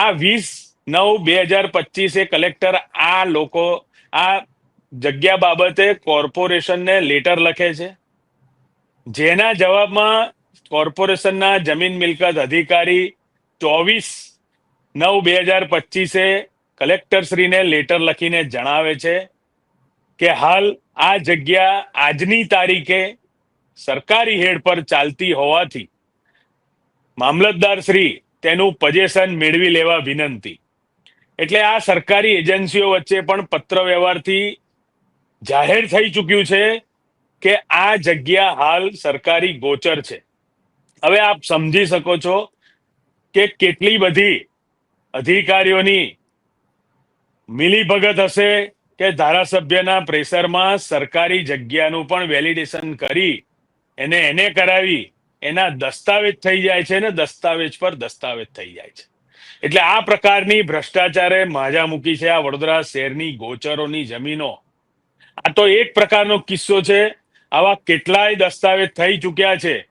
આ વીસ નવ બે હજાર પચીસે કલેક્ટર આ લોકો, આ જગ્યા બાબતે કોર્પોરેશનને લેટર લખે છે. જેના જવાબમાં કોર્પોરેશનના જમીન મિલકત અધિકારી ચોવીસ નવ બે હજાર પચીસે કલેક્ટરશ્રીને લેટર લખીને જણાવે છે કે હાલ આ જગ્યા આજની તારીખે સરકારી હેડ પર ચાલતી હોવાથી મામલતદાર શ્રી તેનું પજેશન મેળવી લેવા વિનંતી. એટલે આ સરકારી એજન્સીઓ વચ્ચે પણ પત્ર વ્યવહારથી જાહેર થઈ ચૂક્યું છે કે આ જગ્યા હાલ સરકારી ગોચર છે. હવે આપ સમજી શકો છો કે કેટલી બધી અધિકારીઓની મિલીભગત હશે કે ધારાસભ્યના પ્રેશરમાં સરકારી જગ્યાનું પણ વેલિડેશન કરી એને એને કરાવી એના દસ્તાવેજ થઈ જાય છે ને દસ્તાવેજ પર દસ્તાવેજ થઈ જાય છે. એટલે આ પ્રકારની ભ્રષ્ટાચારે માજા મૂકી છે આ વડોદરા શહેરની ગોચરોની જમીનો. આ તો એક પ્રકારનો કિસ્સો છે. આવા કેટલાય દસ્તાવેજ થઈ ચૂક્યા છે.